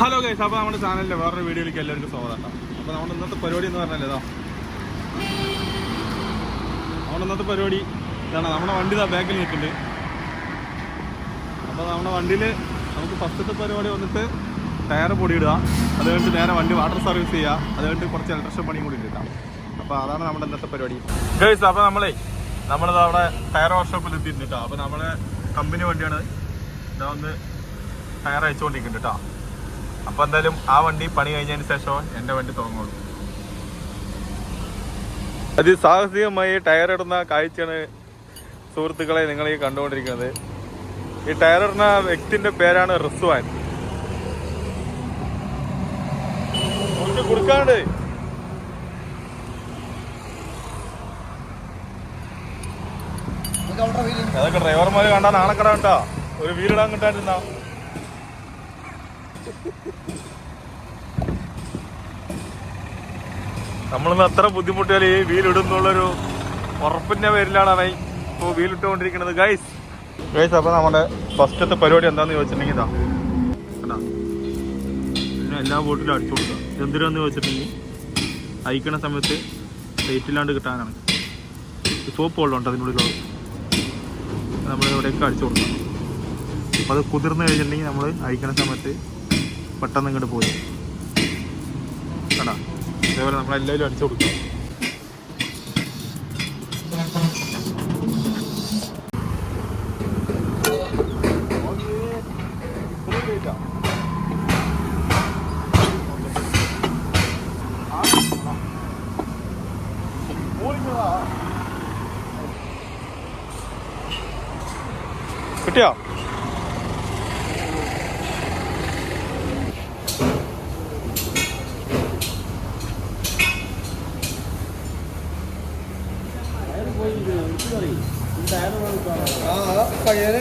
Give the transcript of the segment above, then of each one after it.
Hello guys അപ്പോൾ നമ്മുടെ ചാനലിലെ വേറൊരു വീഡിയോയിലേക്ക് എല്ലാവർക്കും സ്വാഗതം കേട്ടോ. അപ്പോൾ നമ്മുടെ ഇന്നത്തെ പരിപാടി എന്ന് പറഞ്ഞാൽ നമ്മുടെ ഇന്നത്തെ പരിപാടി ഇതാണ്. നമ്മുടെ വണ്ടി ഇതാ ബാക്കിൽ നിൽക്കുന്നുണ്ട്. അപ്പോൾ നമ്മുടെ വണ്ടിയിൽ നമുക്ക് ഫസ്റ്റത്തെ പരിപാടി വന്നിട്ട് ടയർ പൊടിയിടുക അത് കഴിഞ്ഞിട്ട് നേരെ വണ്ടി വാട്ടർ സർവീസ് ചെയ്യുക. അത് കുറച്ച് ഇലക്ട്രിഷൻ പണിയും കൂടി കിട്ടാം. അപ്പോൾ അതാണ് നമ്മുടെ ഇന്നത്തെ പരിപാടി. ഗൈസ് അപ്പോൾ നമ്മളെ നമ്മളിത് അവിടെ ടയർ വർക്ക്ഷോപ്പിൽ എത്തിയിട്ടുണ്ട് കേട്ടോ. അപ്പോൾ നമ്മളെ കമ്പനി വണ്ടിയാണ് ഇതാ ഒന്ന് ടയർ അയച്ചുകൊണ്ടിരിക്കുന്നുണ്ട് കേട്ടോ. അപ്പൊ എന്തായാലും ആ വണ്ടി പണി കഴിഞ്ഞതിന് ശേഷം എന്റെ വണ്ടി തുടങ്ങുള്ളൂ അതിസാഹസികമായി ടയർ ഇടുന്ന കാഴ്ചയാണ് സുഹൃത്തുക്കളെ നിങ്ങൾ ഈ കണ്ടുകൊണ്ടിരിക്കുന്നത്. ഈ ടയർ ഇടുന്ന വ്യക്തിന്റെ പേരാണ് റിസ്വാൻ. കൊടുക്കാണ്ട്. അതൊക്കെ ഡ്രൈവർമാര് കണ്ടാ നാണക്കട കണ്ടാ ഒരു വീലിടാൻ കിട്ടാണ്ടിരുന്നാ. നമ്മളിന്ന് അത്ര ബുദ്ധിമുട്ടിയാൽ ഈ വീലിടുന്നുള്ളൊരു ഉറപ്പിന്റെ പേരിലാണ് അവൻ ഇപ്പോൾ വീലിട്ടുകൊണ്ടിരിക്കുന്നത്. ഗൈസ് ഗൈസ് അപ്പോൾ നമ്മുടെ ഫസ്റ്റത്തെ പരിപാടി എന്താണെന്ന് ചോദിച്ചിട്ടുണ്ടെങ്കിൽ എല്ലാ ബോട്ടിലും അടിച്ചു കൊടുക്കുക. എന്തിനാന്ന് ചോദിച്ചിട്ടുണ്ടെങ്കിൽ അയക്കണ സമയത്ത് സൈറ്റില്ലാണ്ട് കിട്ടാനാണ്. സോപ്പ് വെള്ളമുണ്ട് അതിനുള്ളിലുള്ളത് നമ്മൾ ഇവിടെയൊക്കെ അടിച്ചു കൊടുക്കണം അപ്പോൾ അത് കുതിർന്ന് കഴിഞ്ഞിട്ടുണ്ടെങ്കിൽ നമ്മൾ അയക്കണ സമയത്ത് പെട്ടെന്ന് ഇങ്ങോട്ട് പോയി കണ്ടാ? അതേപോലെ നമ്മളെല്ലാവരും അടിച്ചു കൊടുക്കും. കിട്ടിയോ?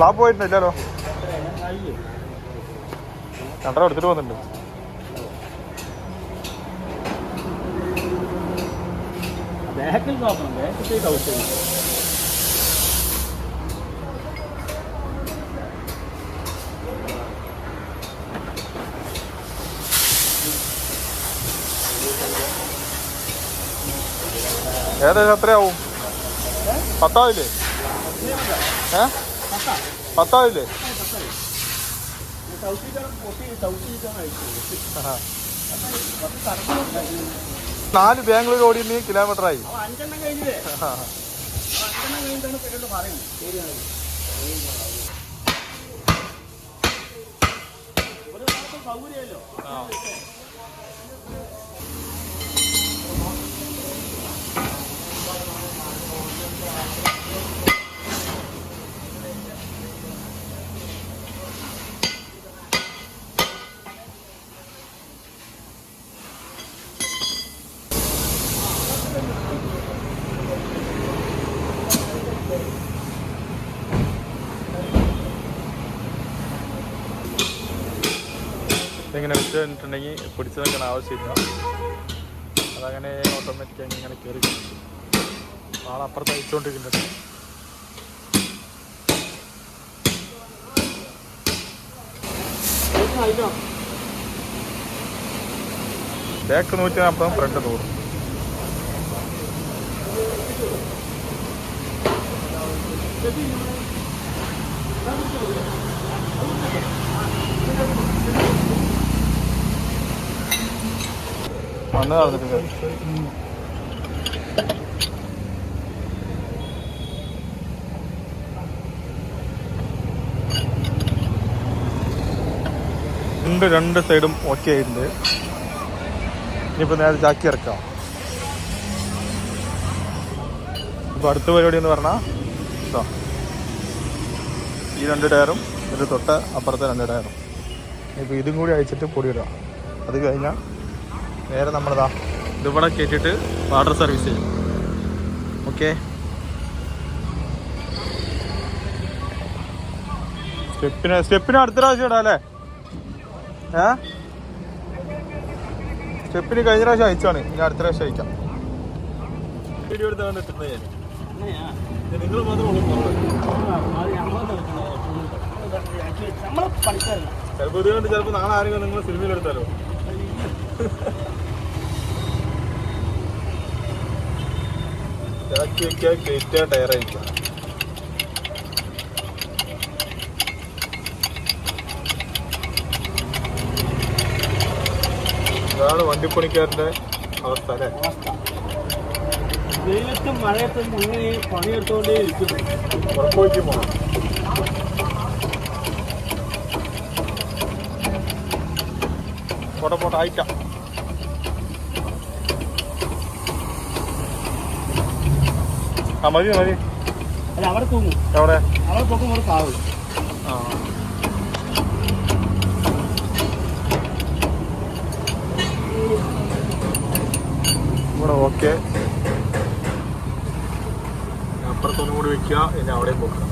ബാബു പോയിട്ടുണ്ടല്ലോ. രണ്ടര എടുത്തിട്ട് പോകുന്നുണ്ട്. ബാക്കിൽ നോക്കണം. ഏകദേശം എത്രയാവും പത്താവില്ലേ ഏ? പത്താവില്ലേ. നാല് ബാംഗ്ലൂർ ഓടി നീ കിലോമീറ്റർ ആയി അപ്പൊ ഇങ്ങനെ വെച്ച് കഴിഞ്ഞിട്ടുണ്ടെങ്കിൽ പിടിച്ചു നിൽക്കണ ആവശ്യമില്ല അതങ്ങനെ ഓട്ടോമാറ്റിക്കായി ഇങ്ങനെ കയറി ആളപ്പുറത്ത് അയച്ചുകൊണ്ടിരിക്കുന്നുണ്ട് ബാക്ക് നൂറ്റി നാൽപ്പതും ഫ്രണ്ട് നൂറും. മണ്ണ് നടന്നിട്ടുണ്ട് രണ്ട് രണ്ട് സൈഡും ഓക്കെ ആയിട്ടുണ്ട്. ഇനിയിപ്പോൾ നേരെ ചാക്കി ഇറക്കാം. ഇപ്പോൾ അടുത്ത പരിപാടി എന്ന് പറഞ്ഞാൽ ഈ രണ്ട് ടയറും ഒരു തൊട്ട് അപ്പുറത്തെ രണ്ട് ടയറും. ഇപ്പോൾ ഇതും കൂടി അയച്ചിട്ട് പൊടി ഇടാം അത് കഴിഞ്ഞാൽ നേരെ നമ്മളിതാ. ഇതിവിടെ കയറ്റിയിട്ട് വാട്ടർ സർവീസ് ചെയ്യും. ഓക്കെ സ്റ്റെപ്പിന് സ്റ്റെപ്പിന് അടുത്ത പ്രാവശ്യം ഇടാം അല്ലേ? ഏ? സ്റ്റെപ്പിന് കഴിഞ്ഞ പ്രാവശ്യം അയച്ചാണ്. ഇനി അടുത്ത പ്രാവശ്യം അയക്കാം. വീഡിയോ എടുത്താണ് ഞാൻ. നിങ്ങൾ മാത്രമേ ചിലപ്പോൾ ഇത് കണ്ട് ചിലപ്പോൾ നാളെ ആരെങ്കിലും നിങ്ങൾ സിനിമയിൽ വെക്കുക കയറ്റുക ടയർ അയക്കുക ഇതാണ് വണ്ടിപ്പണിക്കാരന്റെ അവസ്ഥ അല്ലേ? വെയിലത്തും മഴയത്തും ഇങ്ങനെ പണിയെടുത്തുകൊണ്ടേ ഇരിക്കുന്നു. ഉറപ്പുവയ്ക്കും പോകണം പോട്ടെ പോട്ടെ അയക്കാം. ആ മതി മതി. അല്ല അവിടെ തൂങ്ങും. എവിടെ? അവിടെ പോകുമ്പോൾ ഒരു കാവ് ആ. ഇവിടെ ഓക്കെ അപ്പുറത്തൊന്നും കൂടി വെക്കുക ഇനി അവിടെയും പോക്കുക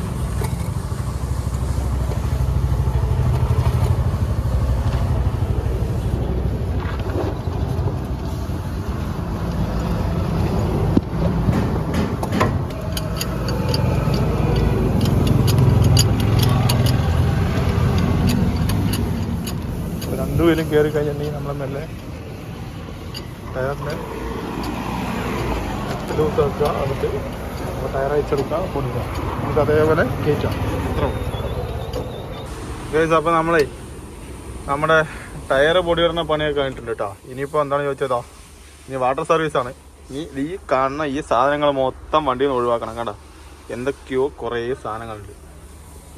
രണ്ടുപേരും കയറി കഴിഞ്ഞിട്ടുണ്ടെങ്കിൽ നമ്മളെ മെല്ലെ ടയറിന് ലൂസ് വെക്കുക എന്നിട്ട് നമ്മൾ ടയർ അയച്ചെടുക്കുക കൊടുക്കുക നമുക്ക് അതേപോലെ കയറ്റാം. ഇത്ര അപ്പോൾ നമ്മളെ നമ്മുടെ ടയർ പൊടിയിടുന്ന പണിയൊക്കെ കഴിഞ്ഞിട്ടുണ്ട് കേട്ടോ ഇനിയിപ്പോൾ എന്താണ് ചോദിച്ചതാ? ഇനി വാട്ടർ സർവീസാണ് ഇനി ഈ കാണുന്ന ഈ സാധനങ്ങൾ മൊത്തം വണ്ടിയിൽ നിന്ന് ഒഴിവാക്കണം കേട്ടോ എന്തൊക്കെയോ കുറേ സാധനങ്ങളുണ്ട്.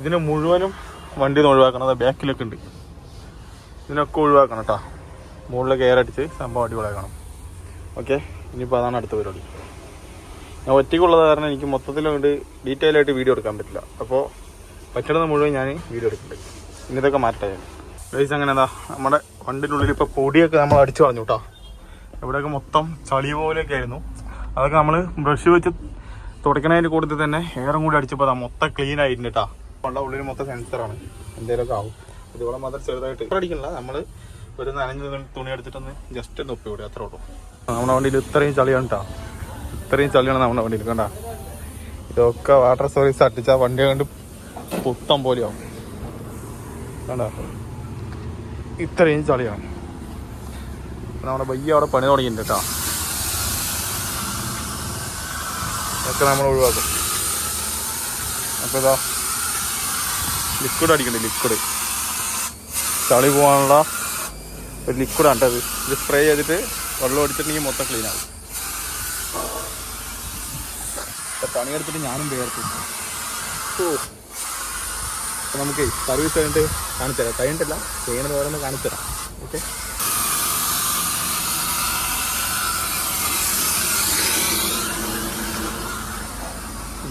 ഇതിന് മുഴുവനും വണ്ടിയിൽ നിന്ന് ഒഴിവാക്കണം. അത് ബാക്കിലൊക്കെ ഉണ്ട്. ഇതിനൊക്കെ ഒഴിവാക്കണം കേട്ടോ മുകളിൽ കയറടിച്ച് സംഭവം അടിപൊളിയാക്കണം ഓക്കെ ഇനിയിപ്പോൾ അതാണ് അടുത്ത പരിപാടി. ഞാൻ ഒറ്റയ്ക്കുള്ളത് കാരണം എനിക്ക് മൊത്തത്തിൽ കൊണ്ട് ഡീറ്റെയിൽ ആയിട്ട് വീഡിയോ എടുക്കാൻ പറ്റില്ല. അപ്പോൾ പറ്റുന്നത് മുഴുവൻ ഞാൻ വീഡിയോ എടുക്കുന്നുണ്ട് ഇനി ഇതൊക്കെ മാറ്റട്ടെ ഞാൻ. ഗൈസ് അങ്ങനെ എന്താ? നമ്മുടെ വണ്ടിന്റെ ഉള്ളിൽ ഇപ്പോൾ പൊടിയൊക്കെ നമ്മൾ അടിച്ചു പറഞ്ഞു കേട്ടോ ഇവിടെയൊക്കെ മൊത്തം ചളി പോലെയൊക്കെ ആയിരുന്നു. അതൊക്കെ നമ്മൾ ബ്രഷ് വെച്ച് തുടയ്ക്കണതിന്റെ കൂട്ടത്തിൽ തന്നെ എയറും കൂടി അടിച്ചപ്പോൾ അതാ മൊത്തം ക്ലീൻ ആയിട്ടുണ്ട് കേട്ടോ ഉള്ളിൽ മൊത്തം സെൻസറാണ് എന്തെങ്കിലുമൊക്കെ ആവും. ഇതുപോലെ മാത്രം ചെറുതായിട്ട് അടിക്കണില്ല നമ്മൾ ഒരു നനഞ്ഞ തുണി- എടുത്തിട്ടൊന്ന് ജസ്റ്റ് ഒന്ന് ഒപ്പി അത്രേ ഉള്ളൂ. നമ്മുടെ വണ്ടിയിൽ ഇത്രയും ചളിയാണ് കേട്ടോ ഇത്രയും ചളിയാണ് നമ്മുടെ വണ്ടിയിൽ. കണ്ട? ഇതൊക്കെ വാട്ടർ സർവീസ് അടിച്ച വണ്ടി കണ്ട് പുത്തം പോലെയാവും. കണ്ട? ഇത്രയും ചളിയാണ്. നമ്മുടെ ബയ്യ അവിടെ പണി തുടങ്ങിയിട്ടുണ്ട് കേട്ടോ ഒക്കെ നമ്മൾ ഒഴിവാക്കും. അപ്പോൾ ഇതാ ലിക്വിഡ് അടിക്കണ്ടേ ലിക്വിഡ് ചളി പോകാനുള്ള ഒരു ലിക്വിഡാണ് അത് ഇത്. സ്പ്രേ ചെയ്തിട്ട് വെള്ളം അടിച്ചിട്ടുണ്ടെങ്കിൽ മൊത്തം ക്ലീൻ ആകും പണിയെടുത്തിട്ട് ഞാനും വേർത്തു ഓ. നമുക്ക് സർവീസ് കഴിഞ്ഞിട്ട് കാണിച്ചു തരാം കഴിഞ്ഞിട്ടില്ല. ചെയ്യണത് ഓരോന്ന് കാണിച്ചു തരാം ഓക്കെ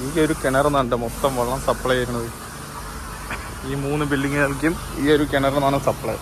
ഈ ഒരു കിണറെന്നാണ് മൊത്തം വെള്ളം സപ്ലൈ ചെയ്യുന്നത്. ഈ മൂന്ന് ബിൽഡിങ്ങുകൾക്കും ഈ ഒരു കിണറിൽ നിന്നാണ് സപ്ലൈ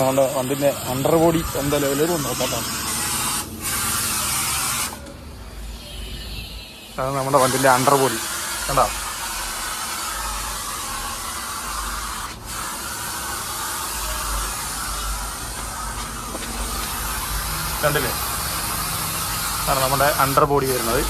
നമ്മുടെ വണ്ടിന്റെ അണ്ടർ ബോഡി എന്താ ലെവലും നോക്കാട്ടാണ് അതാണ്. നമ്മുടെ വണ്ടിന്റെ അണ്ടർ ബോഡി കണ്ടോ? കണ്ടില്ലേ? അതാണ് നമ്മുടെ അണ്ടർ ബോഡി വരുന്നത്.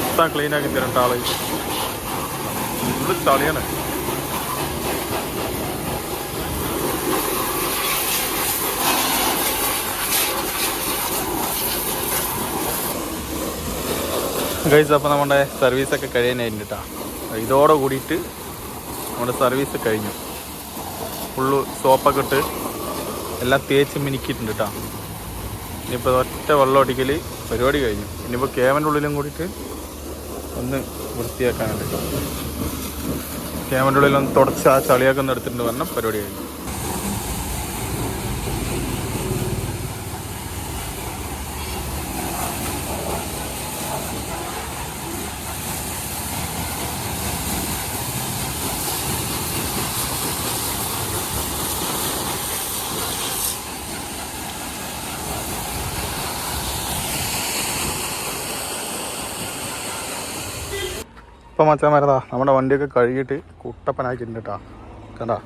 മൊത്തം ക്ലീൻ ആക്കി തരണ്ട ആൾ ഫുള്ള് ചളിയാണ്. ഗൈസ് അപ്പോൾ നമ്മുടെ സർവീസൊക്കെ കഴിയാനായിരുന്നു കേട്ടോ ഇതോടെ കൂടിയിട്ട് നമ്മുടെ സർവീസ് കഴിഞ്ഞു. ഫുള്ള് സോപ്പൊക്കെ ഇട്ട് എല്ലാം തേച്ച് മിനുക്കിയിട്ടുണ്ട് കേട്ടോ ഇനിയിപ്പോൾ ഒറ്റ വെള്ളം അടിക്കൽ പരിപാടി കഴിഞ്ഞു. ഇനിയിപ്പോൾ കേവന്റെ ഉള്ളിലും കൂടിയിട്ട് ഒന്ന് വൃത്തിയാക്കാനുണ്ട് ഉള്ളിൽ ഒന്ന് തുടച്ച് ആ ചളിയൊക്കെ ഒന്ന് എടുത്തിട്ടുണ്ട് പറഞ്ഞ പരിപാടി കഴിഞ്ഞു. ഇപ്പം മച്ചാൻ മരതാ നമ്മുടെ വണ്ടിയൊക്കെ കഴുകിയിട്ട് കുട്ടപ്പനാക്കിയിട്ടുണ്ട് കേട്ടാ കണ്ടാ?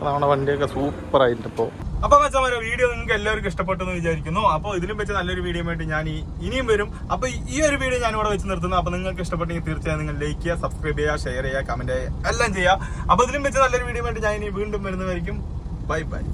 നമ്മുടെ വണ്ടിയൊക്കെ സൂപ്പറായിട്ടിപ്പോൾ അപ്പൊ വെച്ചാൽ വീഡിയോ നിങ്ങൾക്ക് എല്ലാവർക്കും ഇഷ്ടപ്പെട്ടു എന്ന് വിചാരിക്കുന്നു. അപ്പോൾ ഇതിലും വെച്ച് നല്ലൊരു വീഡിയോ ആയിട്ട് ഞാൻ ഇനിയും വരും. അപ്പൊ ഈ ഒരു വീഡിയോ ഞാൻ ഇവിടെ വെച്ച് നിർത്തുന്നു. അപ്പൊ നിങ്ങൾക്ക് ഇഷ്ടപ്പെട്ടെങ്കിൽ തീർച്ചയായും നിങ്ങൾ ലൈക്ക് ചെയ്യുക സബ്സ്ക്രൈബ് ചെയ്യുക ഷെയർ ചെയ്യുക കമന്റ് ചെയ്യുക എല്ലാം ചെയ്യുക. അപ്പൊ ഇതിലും വെച്ച് നല്ലൊരു വീഡിയോ ആയിട്ട് ഞാൻ ഇനി വീണ്ടും വരുന്നതായിരിക്കും ബൈ ബൈ